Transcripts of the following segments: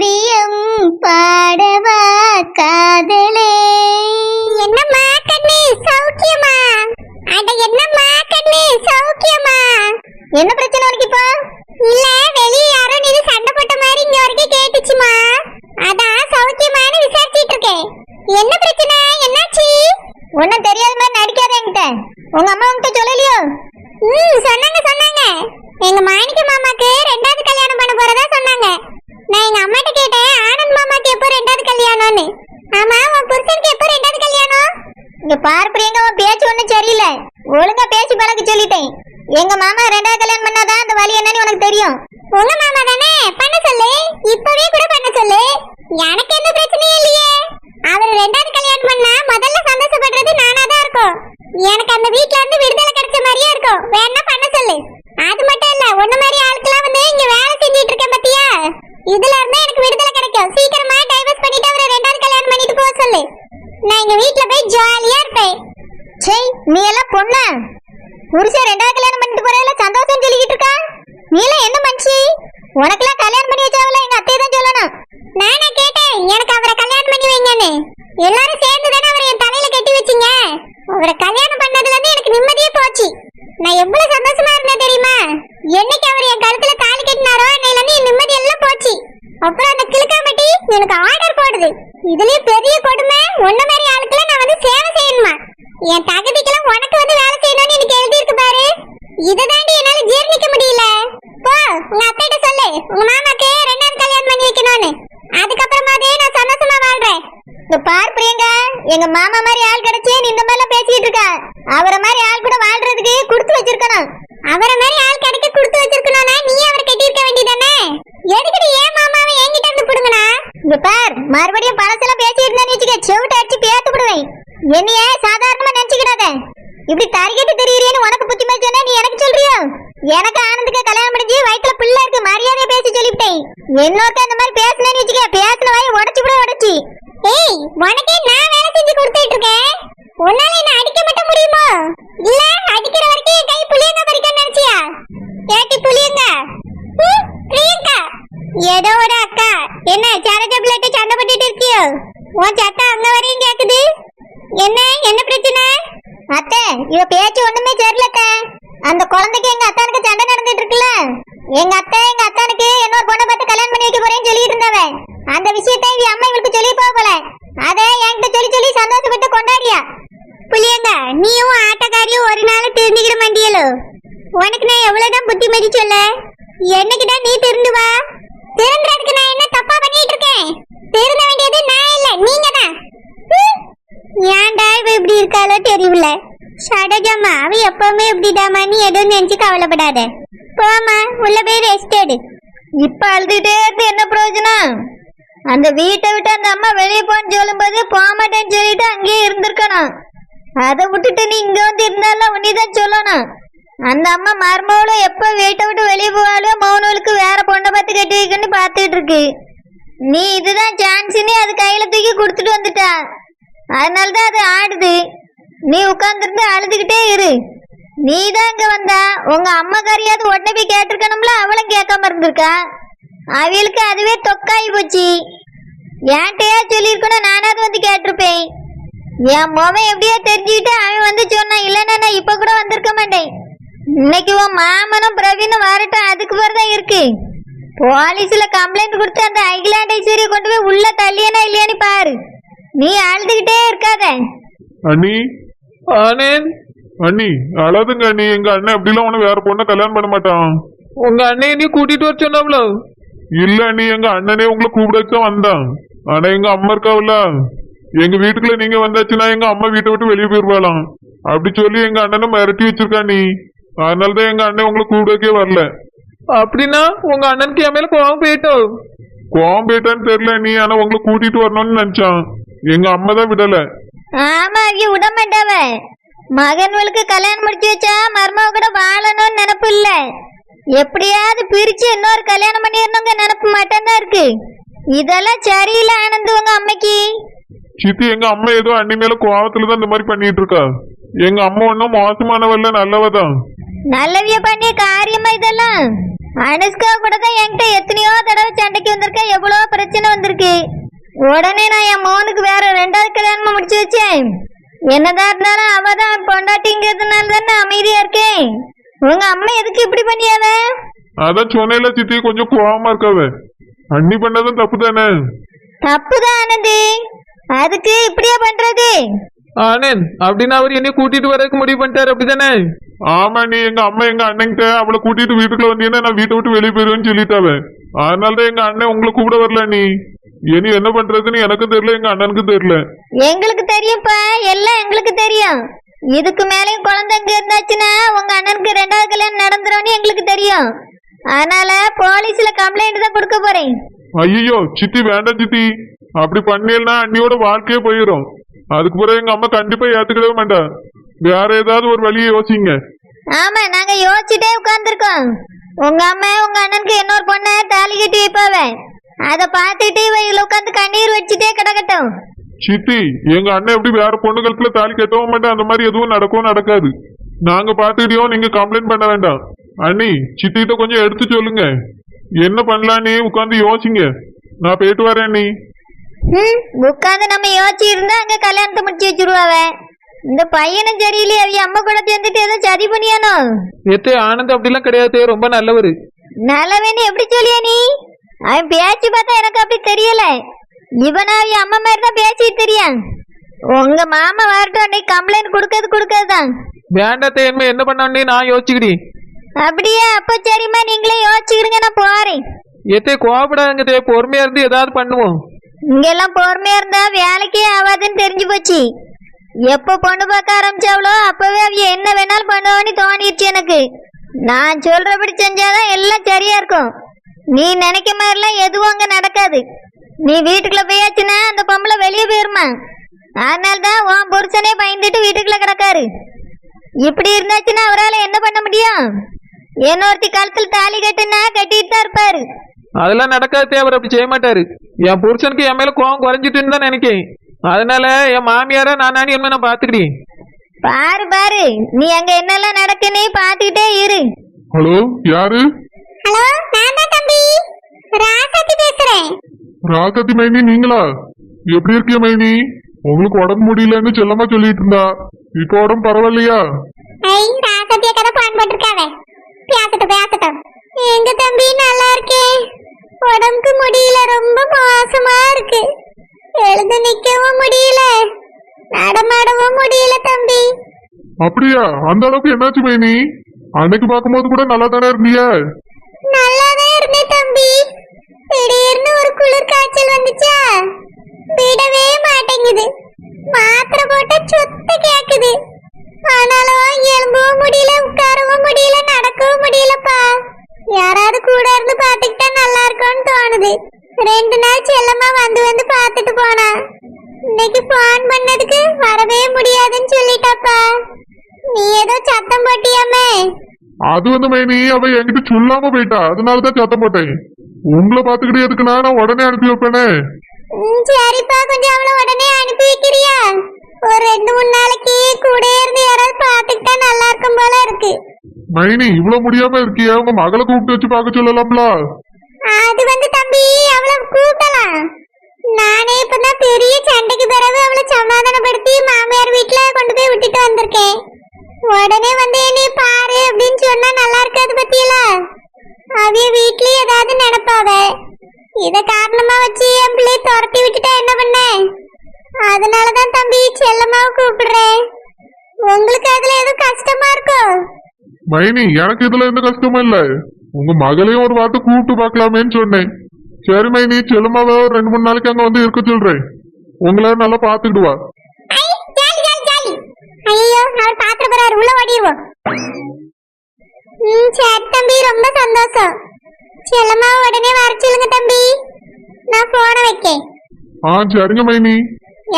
காவியம் பாடவா காதலே. என்னம்மா கண்ணு சௌக்கியமா? அட என்னம்மா கண்ணு சௌக்கியமா? என்ன பிரச்சனை உனக்கு இப்போ? இல்ல வெளிய யாரோ நீ சண்டை போட்ட மாதிரி இங்க வரைக்கும் கேட்டுச்சுமா? அதான் சௌக்கியமானு விசாரிச்சிட்டு இருக்கேன். என்ன பிரச்சனை? என்னாச்சு? ஒன்னும் தெரியாத மாதிரி நடிக்காத என்கிட்ட. உங்க அம்மா உன்கிட்ட சொல்லலையோ? ம் சொன்னாங்க சொன்னாங்க. எங்க மாணிக்க மாமாக்கு ரெண்டாவது கல்யாணம் பண்ண போறதா சொன்னாங்க நான் எங்க அம்மாட்ட கேட்டேன் ஆனந்த் மாமாக்கு எப்போ ரெண்டாவது கல்யாணம்னு ஆமா உன் புருஷனுக்கு எப்ப ரெண்டாவது கல்யாணம்? இங்க பாரு பிரியங்கா உன் பேச்சு ஒண்ணும் சரியில்லை. ஒழுங்கா பேசி பழக்க சொல்லிட்டேன். எங்க மாமா ரெண்டாவது கல்யாணம் பண்ணாதான் அந்த வழி என்னன்னு உனக்கு தெரியும். உங்க மாமா தானே? பண்ண சொல்லு. இப்பவே கூட பண்ண சொல்லு. எனக்கு எந்த பிரச்சனையும் இல்லையே. அவர் ரெண்டாவது கல்யாணம் பண்ணா முதல்ல சந்தோஷப்படுறது நானா தான் இருக்கும். எனக்கு அந்த வீட்ல இருந்து விடுதலை கிடைச்ச மாதிரியே இருக்கும். வேணா பண்ண சொல்லு. அது மட்டும் இல்ல ஒண்ணு மாதிரி ஆளுக்கெல்லாம் வந்து இங்க வேலை செஞ்சிட்டு இருக்கேன் பாத்தியா இதுல இருந்து எனக்கு விடுதலை கிடைக்கும் சீக்கிரமா டைவர்ஸ் பண்ணிட்டு அவரை ரெண்டாவது கல்யாணம் பண்ணிட்டு போக சொல்லு நான் எங்க வீட்ல போய் ஜாலியா இருப்பேன் சே நீ எல்லாம் பொண்ணா புருஷன் ரெண்டாவது கல்யாணம் பண்ணிட்டு போறதுல சந்தோஷம் சொல்லிக்கிட்டு இருக்கா நீ எல்லாம் என்ன மனுஷி உனக்கெல்லாம் கல்யாணம் பண்ணி வச்சாவல எங்க அத்தையை தான் சொல்லணும் நானா கேட்டேன் எனக்கு அவரை கல்யாணம் பண்ணி வைங்கன்னு எல்லாரும் சேர்ந்து தானே அவரை என் தலையில கட்டி வச்சீங்க. அவரை கல்யாணம் பண்ணதுல இருந்து எனக்கு நிம்மதியே போச்சு. நான் எவ்வளவு சந்தோஷமா இருந்தேன் தெரியுமா? என்னைக்கு அவர் என் கழுத்துல தாலி கட்டினாரோ அன்னையில இருந்து என் நிம்மதி எல்லாம் போச்சு. அப்புறம் அந்த கிழக்காம்பட்டி எனக்கு ஆர்டர் போடுது. இதுலயும் பெரிய கொடுமை. மாதிரி ஆளுக்குள்ள நான் வந்து சேவை செய்யணுமா? என் தகுதிக்கெல்லாம் உனக்கு வந்து வேலை செய்யணும்னு எனக்கு எழுதியிருக்கு பாரு. இதை தாண்டி என்னால ஜீர்ணிக்க முடியல. போ உங்க அத்தைகிட்ட சொல்லு. உங்க மாமா ரெண்டாவது கல்யாணம் பண்ணி வைக்கணும்னு அதுக்கப்புறமாதே நான் சந்தோஷமா வாழ்றேன் இந்த பார் பிரியங்கா எங்க மாமா மாதிரி ஆள் கிடைச்சே நீ இந்த மாதிரிலாம் பேசிட்டு இருக்க. அவரை மாதிரி ஆள் கூட வாழ்றதுக்கு கொடுத்து வச்சிருக்கணும். அவரை மாதிரி ஆள் கிடைக்க கொடுத்து வச்சிருக்கணும்னா நீ அவர் கட்டியிருக்க வேண்டியதானே? எதுக்கு நீ ஏன் மாமாவை என்கிட்ட இருந்து புடுங்கனா? இங்க பார் மறுபடியும் பழசெல்லாம் பேசிட்டு இருந்தேன்னு வச்சுக்க செவிட்ட அடிச்சு பேத்து விடுவேன் என்னைய சாதாரணமா நினைச்சுக்கிடாத. இப்படி தரிக்கிட்டு தெரியுறேன்னு உனக்கு புத்தி மாதிரி சொன்னா நீ எனக்கு சொல்றியோ? எனக்கு ஆனந்துக்கு கல்யாணம் முடிஞ்சு வயிற்றுல பிள்ளை இருக்கு மரியாதையை பேசி சொல்லிவிட்டேன். என்னோட அந்த மாதிரி பேசுனேன்னு வச்சுக்க பேசின வாய் உடச்சு கூட உடைச்சி. ஏய் உனக்கே நான் வேலை செஞ்சு கொடுத்துட்டு இருக்கேன் உன்னால என்ன அடிக்க மட்டும் முடியுமா? இல்ல அடிக்கிற வரைக்கும் என் கை புளியங்க பறிக்க நினைச்சியா? ஏட்டி புளியங்க பிரியங்கா ஏதோ ஒரு அக்கா. என்ன சரஜ பிள்ளைட்டு சண்டை போட்டுட்டு இருக்கியோ? உன் சத்தம் அங்க வரையும் கேக்குது. என்ன என்ன பிரச்சனை? அத்தை இவ பேச்சு ஒண்ணுமே தெரியலத்த அந்த குழந்தைக்கு எங்க அத்தானுக்கு சண்டை நடந்துட்டு இருக்குல்ல? எங்க அத்தை எங்க அத்தானுக்கு என்னோட பொண்ணை பார்த்து கல்யாணம் பண்ணி வைக்க போறேன்னு சொல்லிட்டு இருந்தவன் அந்த விஷயத்தை இவ அம்மா இவளுக்கு சொல்லி போக போல. அதை என்கிட்ட சொல்லி சொல்லி சந்தோஷப்பட்டு கொண்டாடியா? நீயும் ஆட்டக்காரியும் ஒரு நாள் தெரிஞ்சுக்கிற மாட்டியலோ? உனக்கு நான் எவ்வளவுதான் புத்திமதி சொல்ல? என்னைக்குதான் நீ திருந்து வா? திருந்துறதுக்கு நான் என்ன தப்பா பண்ணிட்டு இருக்கேன்? திருந்த வேண்டியது நான் இல்ல நீங்க தான் ஏன்டா இவ இப்படி இருக்காளோ தெரியல சடஜம்மா அவ எப்பவுமே இப்படிதாம்மா நீ எதுவும் நினைச்சு கவலைப்படாத. போமா உள்ள போய் ரெஸ்ட் எடு. இப்ப அழுதுகிட்டே இருந்து என்ன பிரயோஜனம்? அந்த வீட்டை விட்டு அந்த அம்மா வெளியே போன்னு சொல்லும்போது போக மாட்டேன்னு சொல்லிட்டு அங்கேயே இருந்திருக்கணும். அதை விட்டுட்டு நீ இங்க வந்து இருந்தாலும் உன்னிதான் சொல்லணும். அந்த அம்மா மருமகளும் எப்ப வீட்டை விட்டு வெளியே போவாலும் மௌனவளுக்கு வேற பொண்ணை பார்த்து கட்டி வைக்கணும்னு பார்த்துட்டு இருக்கு. நீ இதுதான் சான்ஸ்னு அது கையில தூக்கி கொடுத்துட்டு வந்துட்டா. அதனால தான் அது ஆடுது. நீ உட்காந்துருந்து அழுதுகிட்டே இரு. நீ தான் இங்க வந்தா. உங்க அம்மாக்காரியாவது உடனே போய் கேட்டிருக்கணும்ல? அவளும் கேட்காம இருந்திருக்கா? அவளுக்கு அதுவே தொக்காயி போச்சு. ஏன்ட்டையா சொல்லியிருக்கணும் நானாவது வந்து கேட்டிருப்பேன். என் மோவன் எப்படியோ தெரிஞ்சுக்கிட்டு அவன் வந்து சொன்னான் இல்லைன்னா நான் இப்ப கூட வந்திருக்க மாட்டேன். இன்னைக்கு உன் மாமனும் பிரவீனும் வரட்டும் அதுக்கு பிறதான் இருக்கு. போலீஸ்ல கம்ப்ளைண்ட் கொடுத்து அந்த ஐகிலாண்ட் ஐஸ்வர்யா கொண்டு போய் உள்ள தள்ளியனா இல்லையான்னு பாரு. நீ அழுதுகிட்டே இருக்காத. அண்ணி ஆனேன் அண்ணி அழாதுங்க அண்ணி. எங்க அண்ணன் அப்படிலாம் உனக்கு வேற பொண்ணை கல்யாணம் பண்ண மாட்டான். உங்க அண்ணைய நீ கூட்டிட்டு வர சொன்னாவ்ளோ இல்ல அண்ணி எங்க அண்ணனே உங்களை கூப்பிடக்கு தான் வந்தான். ஆனா எங்க அம்மா இருக்காவுல எங்க வீட்டுக்குள்ள நீங்க வந்தாச்சுன்னா எங்க அம்மா வீட்டை விட்டு வெளியே போயிருவாளாம். அப்படி சொல்லி எங்க அண்ணனை மிரட்டி வச்சிருக்கா நீ. அதனாலதான் எங்க அண்ணன் உங்களை கூப்பிடக்கே வரல. அப்படின்னா உங்க அண்ணனுக்கு என் மேல கோவம் போயிட்டோம் கோவம் போயிட்டான்னு தெரியல நீ. ஆனா உங்களை கூட்டிட்டு வரணும்னு நினைச்சான். எங்க அம்மா தான் விடல. ஆமா அவிய விட மாட்டாவ. மகன்களுக்கு கல்யாணம் முடிச்சு வச்சா மருமக கூட வாழணும்னு நினப்பு இல்ல. எப்படியாவது பிரிச்சு இன்னொரு கல்யாணம் பண்ணிடணுங்க நினப்பு மட்டும்தான் இருக்கு. இதெல்லாம் சரியில்லை ஆனந்த் உங்க அம்மைக்கு. சித்தி எங்க அம்மா ஏதோ அண்ணி மேல கோவத்துல தான் இந்த மாதிரி பண்ணிட்டு இருக்கா? எங்க அம்மா ஒன்றும் மோசமானவல்ல நல்லவதான் நல்லவிய பண்ணிய காரியமா இதெல்லாம்? அனுஷ்கா கூட தான் என்கிட்ட எத்தனையோ தடவை சண்டைக்கு வந்திருக்கா எவ்வளோ பிரச்சனை வந்திருக்கு. உடனே நான் என் மோனுக்கு வேற ரெண்டாவது கல்யாணமா முடிச்சு வச்சேன். என்னதான் இருந்தாலும் அவ தான் பொண்டாட்டிங்கிறதுனால தானே அமைதியா இருக்கேன். உங்க அம்மா எதுக்கு இப்படி பண்ணியாவ? அதான் சொன்னேல சித்தி கொஞ்சம் கோவமா இருக்காவ. அண்ணி பண்ணதும் தப்பு தானே தப்புதான்? ஆனந்தி அதுக்கு இப்படியா பண்றது? ஆனந்த் அப்படின்னு அவர் என்னை கூட்டிட்டு வரதுக்கு முடிவு பண்ணிட்டாரு அப்படிதானே ஆமா நீ எங்க அம்மா எங்க அண்ணன்கிட்ட அவளை கூட்டிட்டு வீட்டுக்குள்ள வந்தீங்கன்னா நான் வீட்டை விட்டு வெளியே போயிருவேன்னு சொல்லிட்டாவ அதனாலதான் எங்க அண்ணன் உங்களை கூப்பிட வரல நீ. இனி என்ன பண்றதுன்னு எனக்கும் தெரியல எங்க அண்ணனுக்கும் தெரியல. எங்களுக்கு தெரியும்ப்பா எல்லாம் எங்களுக்கு தெரியும். இதுக்கு மேலேயும் குழந்தை இங்க இருந்தாச்சுன்னா உங்க அண்ணனுக்கு ரெண்டாவது கல்யாணம் நடந்துரும்னு எங்களுக்கு தெரியும். அதனால போலீஸ்ல கம்ப்ளைண்ட் தான் கொடுக்க போறேன். ஐயோ சித்தி வேண்டாம் சித்தி. அப்படி பண்ணியல்னா அண்ணியோட வாழ்க்கையே போயிடும் அதுக்கு பிறகு எங்க அம்மா கண்டிப்பா ஏத்துக்கவே மாட்டா. வேற ஏதாவது ஒரு வழியை யோசிங்க. ஆமா நாங்க யோசிச்சுட்டே உட்கார்ந்துருக்கோம். உங்க அம்மா உங்க அண்ணனுக்கு இன்னொரு பொண்ணை தாலி கட்டி வைப்பாவ? அத பார்த்துட்டு இவ இதுல உட்காந்து கண்ணீர் வச்சுட்டே கிடக்கட்டும். சித்தி எங்க அண்ணன் எப்படி வேற பொண்ணுகளுக்குள்ள தாலி கட்டவும் மாட்டேன்? அந்த மாதிரி எதுவும் நடக்கவும் நடக்காது. நாங்க பாத்துக்கிட்டோம் நீங்க கம்ப்ளைண்ட் பண்ண வேண்டாம். அண்ணி சித்திகிட்ட கொஞ்சம் எடுத்து சொல்லுங்க. என்ன பண்ணலான்னு உட்காந்து யோசிங்க. நான் போயிட்டு வரேன் நீ ம் உட்காந்து நம்ம யோசிச்சு இருந்தா அங்க கல்யாணத்தை முடிச்சு வச்சிருவாவ. இந்த பையனும் சரியில்லையே அவிய அம்மா கூட சேர்ந்துட்டு ஏதோ சதி பண்ணியானோ? எத்தே ஆனந்த் அப்படிலாம் கிடையாது ரொம்ப நல்லவர். நல்லவன்னு எப்படி சொல்லியா நீ? அவன் பேச்சு பார்த்தா எனக்கு அப்படி தெரியல. இவன் அவிய அம்மா மாதிரி தான் பேசிட்டு தெரியும் உங்க மாமா வரட்டும் அன்னைக்கு கம்ப்ளைண்ட் கொடுக்கறது கொடுக்கறதுதான் வேண்டாத்தே என்ன என்ன பண்ணான்னு நான் யோசிச்சுக்கிட்டேன் அப்படியே அப்போ சரிம்மா நீங்களே யோசிச்சுக்கிடுங்க நான் போறேன். எத்தே கோவப்படாதுங்க பொறுமையா இருந்து ஏதாவது பண்ணுவோம். இங்கெல்லாம் பொறுமையா இருந்தா வேலைக்கே ஆகாதுன்னு தெரிஞ்சு போச்சு. எப்போ பொண்ணு பார்க்க ஆரம்பிச்சாவளோ அப்பவே அவ என்ன வேணாலும் பண்ணுவான்னு தோணிடுச்சு எனக்கு. நான் சொல்றபடி செஞ்சாதான் எல்லாம் சரியா இருக்கும். நீ நினைக்க மாதிரிலாம் எதுவும் அங்க நடக்காது. நீ வீட்டுக்குள்ள போயாச்சுன்னா அந்த பொம்பளை வெளியே போயிருமா? அதனால தான் உன் புருஷனே பயந்துட்டு வீட்டுக்குள்ள கிடக்காரு. இப்படி இருந்தாச்சுன்னா அவரால் என்ன பண்ண முடியும்? என்னொருத்தி காலத்தில் தாலி கட்டுனா கட்டிட்டு தான் இருப்பாரு. அதெல்லாம் நடக்காதே அவர் அப்படி செய்ய மாட்டாரு. என் புருஷனுக்கு என் மேல கோவம் குறைஞ்சிட்டுன்னு தான் நினைக்கேன். அதனால என் மாமியார நான் என்ன நான் பாத்துக்கிட்டேன் பாரு பாரு. நீ அங்க என்னெல்லாம் நடக்குன்னு பாத்துக்கிட்டே இரு. ஹலோ யாரு? ஹலோ நான் தான் தம்பி. ராசாத்தி பேசுறேன். ராசாத்தி மைனி நீங்களா? எப்படி இருக்கிய மைனி? உங்களுக்கு உடம்பு முடியலன்னு செல்லமா சொல்லிட்டு இருந்தா. இப்ப உடம்பு பரவாயில்லையா? ஐ ராசாத்திய கதை பான் போட்டிருக்காவே பேசட்டும் பேசட்டும் எங்க தம்பி நல்லா இருக்கேன் உடம்புக்கு முடியல. ரொம்ப மோசமா இருக்கு. எழுந்து நிக்கவும் முடியல. நடமாடவும் முடியல தம்பி. அப்படியா? அந்த அளவுக்கு என்னாச்சு மைனி? அன்னைக்கு பார்க்கும்போது கூட நல்லா தானே இருந்திய? நல்லாதான் இருந்தேன் தம்பி திடீர்னு ஒரு குளிர் காய்ச்சல் வந்துச்சா விடவே மாட்டேங்குது மாத்திரை போட்ட சுத்த கேக்குது ஆனாலும் எழும்பவும் முடியல உட்காரவும் முடியல நடக்கவும் முடியலப்பா யாராவது கூட இருந்து பாத்துக்கிட்டா நல்லா இருக்கும்னு தோணுது ரெண்டு நாள் செல்லமா வந்து வந்து பார்த்துட்டு போனா இன்னைக்கு போன் பண்ணதுக்கு வரவே முடியாதுன்னு சொல்லிட்டாப்பா. நீ ஏதோ சத்தம் போட்டியாமே. அது வந்து மைனி அவ என்கிட்ட சொல்லாம போயிட்டா. அதனாலதான் சத்தம் போட்டேன். உங்களை பாத்துக்கிட்டு எதுக்குன்னா நான் உடனே அனுப்பி வைப்பேனே. சரிப்பா கொஞ்சம் அவளை உடனே அனுப்பி வைக்கிறியா? ஒரு ரெண்டு மூணு நாளைக்கு கூட இருந்து யாராவது பாத்துக்கிட்டா நல்லா இருக்கும் போல இருக்கு. மைனி இவ்வளவு முடியாம இருக்கியா? உங்க மகளை கூப்பிட்டு வச்சு பார்க்க சொல்லலாம்ல. அது வந்து தம்பி அவளை கூப்பிடலாம். நானே இப்பதான் பெரிய சண்டைக்கு பிறகு அவளை சமாதானப்படுத்தி மாமியார் வீட்டுல கொண்டு போய் விட்டுட்டு வந்திருக்கேன். உடனே வந்து என்னை பாரு அப்படின்னு சொன்னா நல்லா இருக்காது பத்தியல? அவிய வீட்லயே ஏதாவது நினைப்பாவ? இத காரணமா வச்சு என் பிள்ளைய துரத்தி விட்டுட்டா என்ன பண்ண? அதனாலதான் தம்பி செல்லமாவை கூப்பிடுறேன். உங்களுக்கு அதுல எதுவும் கஷ்டமா இருக்கோ? மைனி எனக்கு இதுல எந்த கஷ்டமும் இல்ல. உங்க மகளையும் ஒரு வார்த்தை கூப்பிட்டு பார்க்கலாமேன்னு சொன்னேன். சரி மைனி செல்லுமாவை ஒரு ரெண்டு மூணு நாளைக்கு அங்க வந்து இருக்க சொல்றேன் உங்களை நல்லா பாத்துக்கிடுவா ஐ, ஜாலி, ஜாலி, ஜாலி. ஐயையோ, அவர் பாத்திர போறாரு. உள்ள ஓடிடுவோம் ம் சரி தம்பி ரொம்ப சந்தோஷம். செல்லம்மா உடனே வர சொல்லுங்க தம்பி. நான் போன வைக்கேன். ஆ சரிங்க மைனி.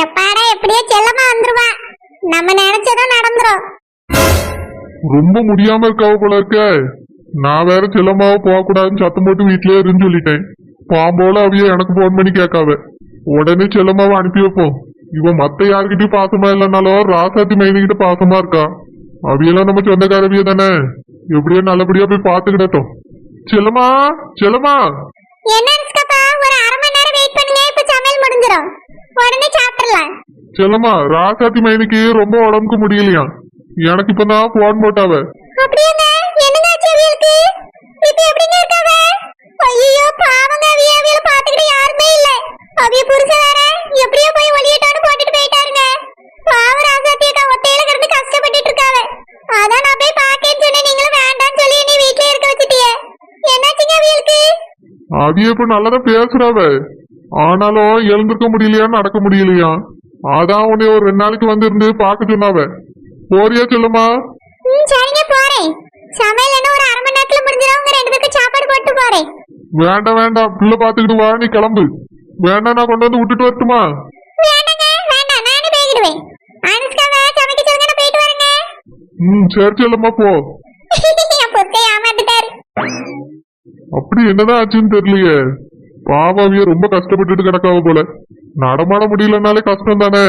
எப்பாடா எப்படியோ செல்லம்மா வந்துருவா. நம்ம நினைச்சதும் நடந்துரும். ரொம்ப முடியாம இருக்காவ போல இருக்க. நான் வேற செல்லம்மாவை போக கூடாதுன்னு சத்தம் போட்டு வீட்லயே இருந்து சொல்லிட்டேன். பாம்போல அவிய எனக்கு போன் பண்ணி கேட்காவ உடனே செல்லம்மாவை அனுப்பி வைப்போம் இவன் மத்த யாருக்கிட்டயும் பாசமா இல்லைனாலும் ராசாத்தி மைனிக்கிட்ட பாசமா இருக்கா அவியெல்லாம் நம்ம சொந்தக்காரவிய தானே எப்படியோ நல்லபடியா போய் பாத்துக்கிடட்டும் செல்லமா செல்லமா என்ன அனுஷ்காப்பா ஒரு அரை மணி நேரம் வெயிட் பண்ணுங்க இப்ப சமையல் முடிஞ்சிடும் உடனே சாப்பிடலாம் செல்லமா ராசாத்தி மைனிக்கு ரொம்ப உடம்புக்கு முடியலையா எனக்கு இப்பதான் போன் போட்டாவ அப்படியாங்க என்னங்க ஆச்சு அவியலுக்கு இப்ப எப்படிங்க இருக்காவ ஐயோ பாவங்க அவிய அவியல பாத்துக்கிட்டு யாருமே இல்ல அவிய புருஷன் வேற எப்படியோ போய் ஒளியட்டான்னு போட்டுட்டு போயிட்டாருங்க பாவ ராசாத்தியக்கா ஒத்தையில கிடந்து கஷ்டப்பட்டுட்டு இருக்காவ அதான் நான் போய் பாக்கேன்னு சொன்னேன் நீங்களும் வேண்டாம்னு சொல்லி என்னை வீட்டுல இருக்க வச்சுட்டிய என்னாச்சுங்க அவியலுக்கு அவிய இப்ப நல்லாதான் பேசுறாவ. ஆனாலும் எழுந்திருக்க முடியலையா நடக்க முடியலையா? அதான் உன்னை ஒரு ரெண்டு நாளைக்கு வந்து இருந்து பார்க்க சொன்னாவ. போறியா செல்லமா? சரிங்க போறேன். சமையல் என்ன ஒரு அரை மணி நேரத்துல முடிஞ்சிடும் உங்க ரெண்டு பேருக்கு சாப்பாடு போட்டு போறேன். வேண்டாம் வேண்டாம். பிள்ளை பாத்துக்கிட்டு வா நீ கிளம்பு. வேண்டாம் நான் கொண்டு வந்து விட்டுட்டு வரட்டுமா? வேண்டாங்க வேண்டாம். நானே போய்கிடுவேன் அனுஷ்காவை சமைக்க சொல்லுங்க நான் போயிட்டு வரேங்க. ம் சரி செல்லம்மா போ. என் பொத்தை ஏமாந்துட்டாரு அப்படி என்னதான் ஆச்சுன்னு தெரியலையே. பாவாவிய ரொம்ப கஷ்டப்பட்டுட்டு கிடக்காவ போல. நடமாட முடியலனாலே கஷ்டம் தானே